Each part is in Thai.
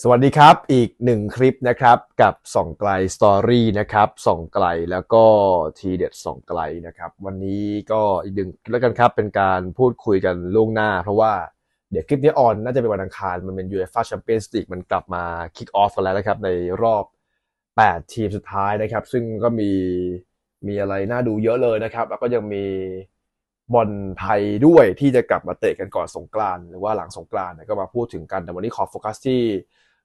สวัสดีครับอีกหนึ่งคลิปนะครับกับส่องไกลสตอรี่นะครับส่องไกลแล้วก็ทีเด็ดส่องไกลนะครับ วันนี้ก็อีกหนึ่งแล้วกันครับเป็นการพูดคุยกันล่วงหน้า เพราะว่าเดี๋ยวคลิปนี้ออนน่าจะเป็นวันอังคาร มันเป็น UEFA Champions League มันกลับมาคิกออฟกันแล้วนะครับในรอบ 8 ทีมสุดท้ายนะครับ ซึ่งก็มีมีอะไรน่าดูเยอะเลยนะครับ แล้วก็ยังมี บอลไทยด้วยที่จะกลับมาเตะกันก่อนสงกรานหรือว่าหลังสงกรานก็มาพูดถึงกัน แต่วันนี้ขอโฟกัสที่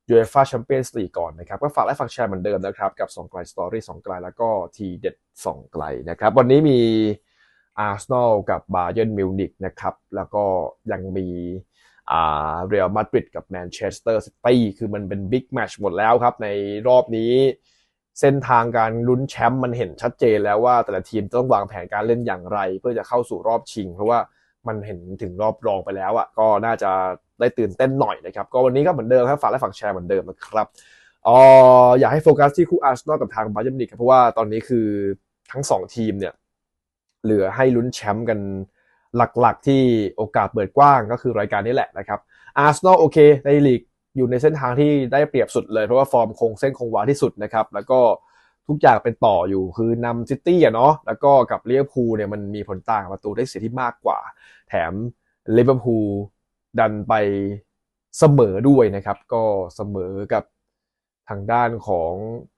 UEFA Champions League ก่อนนะครับ ก็ฝากและฝากแชร์เหมือนเดิมนะครับ กับสองไกลสตอรี่สองไกลแล้วก็ทีเด็ดสองไกลนะครับ วันนี้มีอาร์เซนอลกับบาเยิร์นมิวนิกนะครับ แล้วก็ยังมีอ่าเรอัลมาดริดกับแมนเชสเตอร์ซิตี้คือมันเป็นบิ๊กแมชหมดแล้วครับ ในรอบนี้ เส้นทางการลุ้นแชมป์มันเห็นชัดเจนแล้วว่าแต่ละทีมต้องวางแผนการเล่นอย่างไร เพื่อจะเข้าสู่รอบชิง เพราะว่ามันเห็นถึงรอบรองไปแล้วอะก็น่าจะได้ตื่นเต้นหน่อยนะครับ ก็วันนี้ก็เหมือนเดิมครับฝากและฝากแชร์เหมือนเดิมนะครับอ๋ออยากให้โฟกัสที่คู่อาร์เซนอลกับทางบาเยิร์นมิวนิกเพราะว่าตอนนี้คือทั้งสองทีมเนี่ยเหลือให้ลุ้นแชมป์กันหลักๆ ที่โอกาสเปิดกว้างก็คือรายการนี้แหละนะครับอาร์เซนอลโอเคในลีก อยู่ในเส้นทางที่ได้เปรียบสุดเลย เพราะว่าฟอร์มคงเส้นคงวาที่สุดนะครับ แล้วก็ทุกอย่างเป็นต่ออยู่คือนำซิตี้อะเนาะแล้วก็กับลิเวอร์พูลเนี่ยมันมีผลต่างประตูได้เสียที่มากกว่า แถมลิเวอร์พูลดันไปเสมอด้วยนะครับ ก็เสมอกับทางด้านของ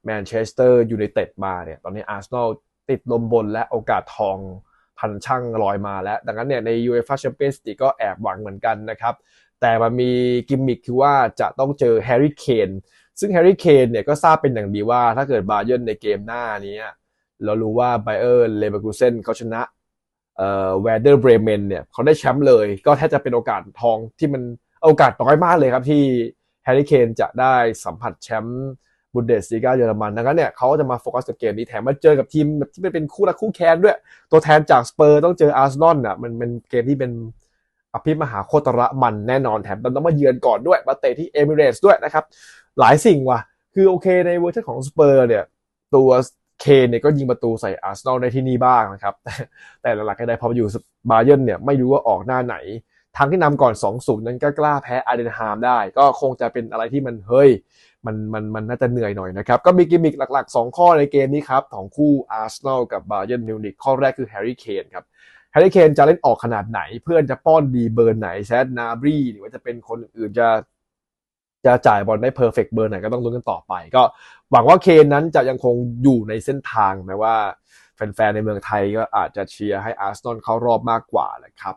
แมนเชสเตอร์ยูไนเต็ดมาเนี่ย ตอนนี้อาร์เซนอลติดลมบนและโอกาสทองพันช่างลอยมาแล้ว ดังนั้นเนี่ยใน UEFA Champions League ก็แอบหวังเหมือนกันนะครับ แต่มันมีกิมมิคคือว่าจะต้องเจอแฮร์รี่เคนซึ่งแฮร์รี่เคนเนี่ยก็ทราบเป็นอย่างดีว่าถ้าเกิดบาเยิร์นในเกมหน้านี้เรารู้ว่าไบเออร์เลเวอร์คูเซนเขาชนะเอ่อแวเดอร์เบรเมนเนี่ยเขาได้แชมป์เลย ก็แทบจะเป็นโอกาสทองที่มันโอกาสน้อยมากเลยครับที่แฮร์รี่เคนจะได้สัมผัสแชมป์บุนเดสลีกาเยอรมันดังนั้นเนี่ยเขาจะมาโฟกัสกับเกมนี้แถมมาเจอกับทีมที่เป็นคู่รักคู่แค้นด้วย ตัวแทนจากสเปอร์ต้องเจออาร์เซนอลอะมันเป็นเกมที่เป็น อภิมหาโคตรมันแน่นอนแถมต้องมาเยือนก่อนด้วยมาเตะที่เอมิเรตส์ด้วยนะครับ หลายสิ่งว่ะ คือโอเคในเวอร์ชันของสเปอร์เนี่ย ตัวเคนเนี่ยก็ยิงประตูใส่อาร์เซนอลในที่นี่บ้างนะครับ แต่หลักๆก็ได้พอมาอยู่บาเยิร์นเนี่ยไม่รู้ว่าออกหน้าไหน ทางที่นำก่อน 2-0 นั้นก็กล้าแพ้อาร์เดนฮามได้ ก็คงจะเป็นอะไรที่มันเฮ้ยมันมันมันน่าจะเหนื่อยหน่อยนะครับ ก็มีกิมมิคหลัก ๆ 2 ข้อในเกมนี้ครับ ของคู่อาร์เซนอลกับบาเยิร์นมิวนิกข้อแรกคือแฮร์รี่เคนครับ แฮร์รี่เคนจะเล่นออกขนาดไหน เพื่อนจะป้อนดีเบอร์ไหนแซดนาบรีหรือว่าจะเป็นคนอื่นจะจะจ่ายบอลได้เพอร์เฟกเบอร์ไหนก็ต้องลุ้นกันต่อไป ก็หวังว่าเคนนั้นจะยังคงอยู่ในเส้นทางแม้ว่าแฟนๆในเมืองไทยก็อาจจะเชียร์ให้อาร์เซนอลเข้ารอบมากกว่าแหละครับ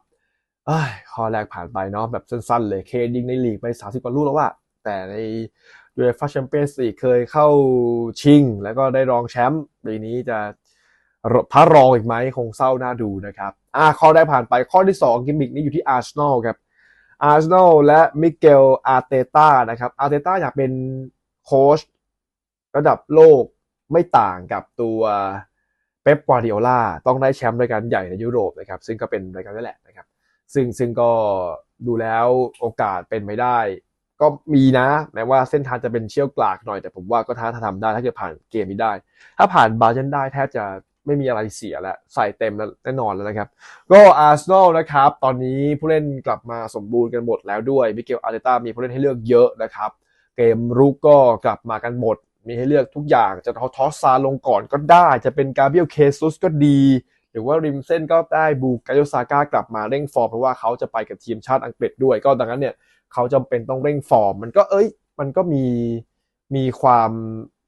ข้อแรกผ่านไปเนาะแบบสั้นๆ เลยเคนยิงในลีกไป 30กว่าลูกแล้วว่า แต่ในยูเอฟ่าแชมเปี้ยนส์ลีกเคยเข้าชิง แล้วก็ได้รองแชมป์ปีนี้จะ พระรองอีกไหมคงเศร้าน่าดูนะครับอ่าข้อได้ผ่านไปข้อที่ 2 กิมมิกนี้อยู่ที่อาร์เซนอลครับอาร์เซนอลและมิเกลอาร์เตต้านะครับอาร์เตต้าอยากเป็นโค้ชระดับโลกไม่ต่างกับตัวเป๊ปกวาดิโอลาต้องได้แชมป์รายการใหญ่ในยุโรปนะครับ ซึ่งก็เป็นรายการนี้แหละนะครับ ซึ่งซึ่งก็ดูแล้วโอกาสเป็นไม่ได้ ก็มีนะ แม้ว่าเส้นทางจะเป็นเชี่ยวกรากหน่อย แต่ผมว่าก็ท้าทำได้ถ้าเกิดผ่านเกมนี้ได้ ถ้าผ่านบาเจนได้แทบจะ ไม่มีอะไรเสียแล้ว ใส่เต็มแล้วแน่นอนแล้วนะครับ ก็อาร์เซนอลนะครับ ตอนนี้ผู้เล่นกลับมาสมบูรณ์กันหมดแล้วด้วยมิเกลอาร์เตต้ามีผู้เล่นให้เลือกเยอะนะครับ เกมรุกก็กลับมากันหมด มีให้เลือกทุกอย่างจะทอสซาลงก่อนก็ได้ จะเป็นกาเบียลเคซุสก็ดีหรือว่าริมเส้นก็ได้บูกาโยซาก้ากลับมาเร่งฟอร์มเพราะว่าเขาจะไปกับทีมชาติอังกฤษด้วย ก็ดังนั้นเนี่ยเขาจำเป็นต้องเร่งฟอร์ม มันก็เอ้ย มันก็มีมีความ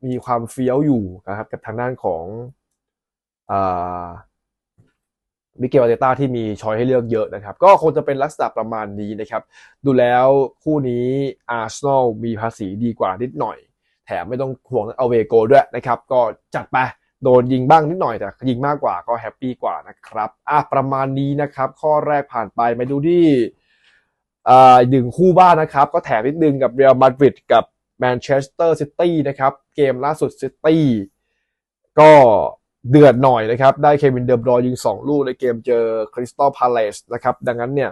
มีความเฟี้ยวอยู่นะครับกับทางด้านของ มิเกลอาเตต้าที่มีชอยให้เลือกเยอะนะครับ ก็คงจะเป็นลักษณะประมาณนี้นะครับ ดูแล้วคู่นี้อาร์เซนอลมีภาษีดีกว่านิดหน่อย แถมไม่ต้องห่วงเอาเวโกด้วยนะครับ ก็จัดไปโดนยิงบ้างนิดหน่อยแต่ยิงมากกว่าก็แฮปปี้กว่านะครับอะประมาณนี้นะครับ ข้อแรกผ่านไปมาดูที่อ่าหนึ่งคู่บ้านนะครับ ก็แถมนิดนึงกับเรอัลมาดริดกับแมนเชสเตอร์ซิตี้นะครับ เกมล่าสุดซิตี้ก็ เดือดหน่อยนะครับ ได้เควินเดอร์บรอยยิง 2 ลูกในเกมเจอคริสตัลพาเลสนะครับ ดังนั้นเนี่ย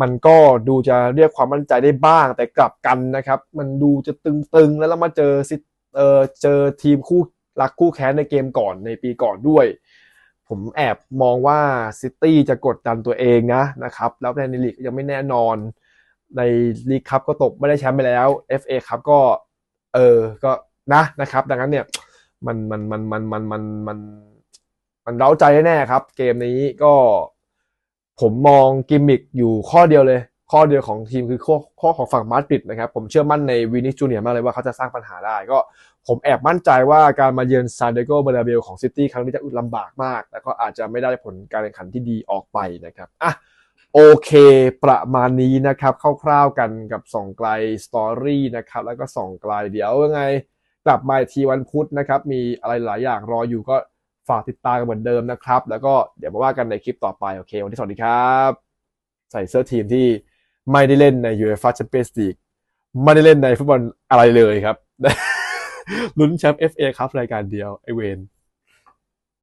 มันก็ดูจะเรียกความมั่นใจได้บ้าง แต่กลับกันนะครับ มันดูจะตึงๆ แล้วเรามาเจอซิเออเจอทีมคู่รักคู่แค้นในเกมก่อนในปีก่อนด้วย ผมแอบมองว่าซิตี้จะกดดันตัวเองนะนะครับ แล้วในลีกยังไม่แน่นอน ในลีกคัพก็ตกไม่ได้แชมป์ไปแล้ว FA คัพก็เออก็นะนะครับ ดังนั้นเนี่ย มันมันมันมันมันมันมันมันเร้าใจแน่ครับ เกมนี้ก็ ผมมองกิมมิกอยู่ข้อเดียวเลย ข้อเดียวของทีมคือข้อข้อของฝั่งมาดริดนะครับ ผมเชื่อมั่นในวินิจูเนียมากเลยว่าเขาจะสร้างปัญหาได้ก็ผมแอบมั่นใจว่าการมาเยือนซานเดโกเบร์นาเบลของซิตี้ครั้งนี้จะอุดลำบากมาก แล้วก็อาจจะไม่ได้ผลการแข่งขันที่ดีออกไปนะครับอะโอเค ประมาณนี้นะครับคร่าวๆกันกับส่องไกลสตอรี่นะครับ แล้วก็ส่องไกลเดี๋ยวยังไง กลับมาทีวันพุธนะครับ มีอะไรหลายอย่างรออยู่ก็ฝากติดตามกันเหมือนเดิมนะครับ แล้วก็เดี๋ยวมาว่ากันในคลิปต่อไปโอเค วันที่สวัสดีครับ ใส่เสื้อทีมที่ไม่ได้เล่นใน UEFA Champions League ไม่ได้เล่นในฟุตบอลอะไรเลยครับลุ้นแชมป์ FA ครับรายการเดียวไอเวน